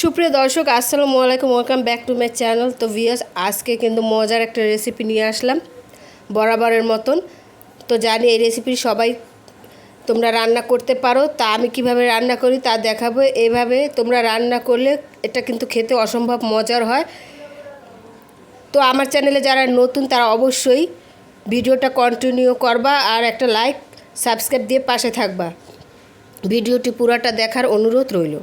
সুপ্রিয় দর্শক, আসসালামু আলাইকুম welcome back to my channel তো ভিয়াস আজকে কিন্তু মজার একটা রেসিপি নিয়ে আসলাম, বরাবরের মতন। তো জানি এই রেসিপি সবাই তোমরা রান্না করতে পারো, তা আমি কীভাবে রান্না করি তা দেখাবো। এভাবে তোমরা রান্না করলে এটা কিন্তু খেতে অসম্ভব মজার হয়। তো আমার চ্যানেলে যারা নতুন, তারা অবশ্যই ভিডিওটা কন্টিনিউ করবা আর একটা লাইক সাবস্ক্রাইব দিয়ে পাশে থাকবা। ভিডিওটি পুরোটা দেখার অনুরোধ রইল।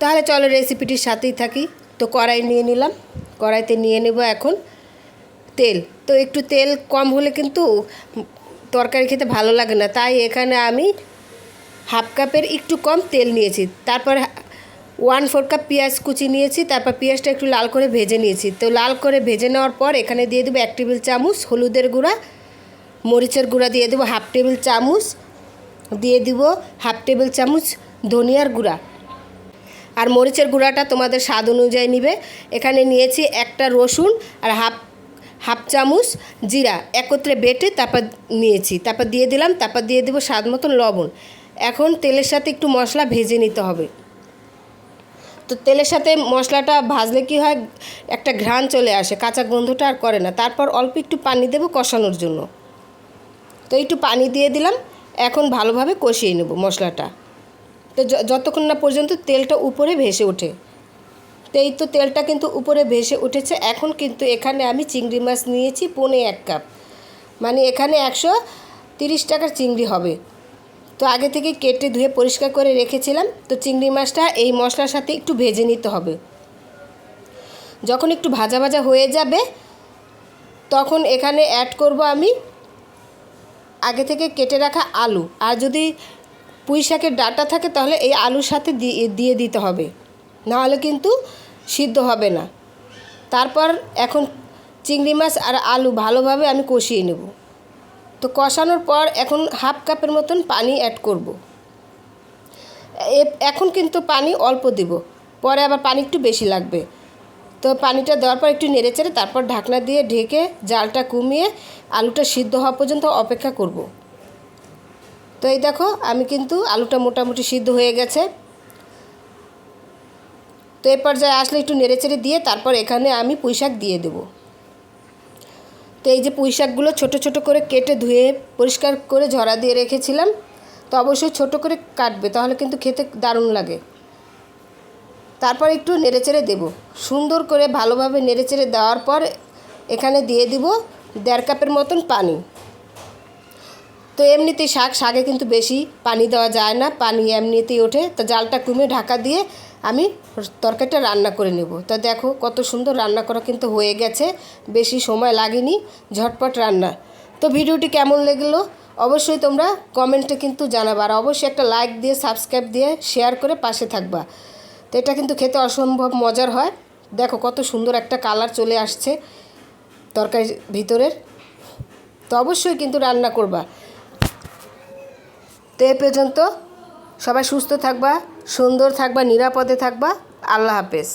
তাহলে চলো রেসিপিটির সাথেই থাকি। তো কড়াই নিয়ে নিলাম। কড়াইতে নিয়ে নেব এখন তেল। তো একটু তেল কম হলে কিন্তু তরকারি খেতে ভালো লাগে না। তাই এখানে আমি হাফ কাপের একটু কম তেল নিয়েছি। তারপর ওয়ান ফোর কাপ পেঁয়াজ কুচি নিয়েছি। তারপর পেঁয়াজটা একটু লাল করে ভেজে নিয়েছি। তো লাল করে ভেজে নেওয়ার পর এখানে দিয়ে দেবো এক টেবিল চামচ হলুদের গুঁড়া, মরিচের গুঁড়া দিয়ে দেবো হাফ টেবিল চামচ, দিয়ে দিব হাফ টেবিল চামচ ধনিয়ার গুঁড়া। আর মরিচের গুঁড়াটা তোমাদের স্বাদ অনুযায়ী নিবে। এখানে নিয়েছি একটা রসুন আর হাফ হাফ চামচ জিরা একত্রে বেটে তারপর নিয়েছি। তারপর দিয়ে দিলাম, তারপর দিয়ে দেবো স্বাদ মতন লবণ। এখন তেলের সাথে একটু মশলা ভেজে নিতে হবে। তো তেলের সাথে মশলাটা ভাজলে কি হয়, একটা ঘ্রাণ চলে আসে, কাঁচা গন্ধটা আর করে না। তারপর অল্প একটু পানি দেবো কষানোর জন্য। তো একটু পানি দিয়ে দিলাম, এখন ভালোভাবে কষিয়ে নেব মশলাটা। তো যতক্ষণ না পর্যন্ত তেলটা উপরে ভেসে ওঠে। তো এই তো তেলটা কিন্তু উপরে ভেসে উঠেছে। এখন কিন্তু এখানে আমি চিংড়ি মাছ নিয়েছি পনে এক কাপ। মানে এখানে একশো তিরিশ টাকার চিংড়ি হবে। তো আগে থেকে কেটে ধুয়ে পরিষ্কার করে রেখেছিলাম। তো চিংড়ি মাছটা এই মশলার সাথে একটু ভেজে নিতে হবে। যখন একটু ভাজা ভাজা হয়ে যাবে, তখন এখানে অ্যাড করব আমি আগে থেকে কেটে রাখা আলু। আর যদি পুঁই শাকের ডাটা থাকে তাহলে এই আলুর সাথে দিয়ে দিতে হবে। নাহলে কিন্তু সিদ্ধ হবে না। তারপর এখন চিংড়ি মাছ আর আলু ভালোভাবে আমি কষিয়ে নেব। তো কষানোর পর এখন হাফ কাপের মতন পানি অ্যাড করব। এখন কিন্তু পানি অল্প দেব। পরে আবার পানি একটু বেশি লাগবে। তো পানিটা দেওয়ার পর একটু নেড়েচেড়ে তারপর ঢাকনা দিয়ে ঢেকে জালটা কমিয়ে আলুটা সিদ্ধ হওয়া পর্যন্ত অপেক্ষা করব। তো এই দেখো, আমি কিন্তু আলুটা মোটামুটি সিদ্ধ হয়ে গেছে। তো এই পর্যায়ে আসলে একটু নেড়েচেড়ে দিয়ে তারপর এখানে আমি পুঁইশাক দিয়ে দেবো। তো এই যে পুঁইশাকগুলো ছোটো ছোটো করে কেটে ধুয়ে পরিষ্কার করে ঝরা দিয়ে রেখেছিলাম, তো অবশ্যই ছোটো করে কাটবে, তাহলে কিন্তু খেতে দারুণ লাগে। তারপর একটু নেড়েচেড়ে দেব। সুন্দর করে ভালোভাবে নেড়েচেড়ে দেওয়ার পর এখানে দিয়ে দিব দেড় কাপের মতন পানি। তো এমনিতেই শাক, শাকে কিন্তু বেশি পানি দেওয়া যায় না, পানি এমনিতেই ওঠে। তো জালটা কমিয়ে ঢাকা দিয়ে আমি তরকারিটা রান্না করে নেব। তো দেখো কত সুন্দর রান্না করা কিন্তু হয়ে গেছে, বেশি সময় লাগেনি, ঝটপট রান্না। তো ভিডিওটি কেমন লাগল অবশ্যই তোমরা কমেন্টে কিন্তু জানাবা আর অবশ্যই একটা লাইক দিয়ে, সাবস্ক্রাইব দিয়ে, শেয়ার করে পাশে থাকবা। তো এটা কিন্তু খেতে অসম্ভব মজার হয়। দেখো কত সুন্দর একটা কালার চলে আসছে তরকারির ভিতরের। তো অবশ্যই কিন্তু রান্না করবা। তো এ পর্যন্ত সবাই সুস্থ থাকবা সুন্দর থাকবা নিরাপদে থাকবা। আল্লাহ হাফেজ।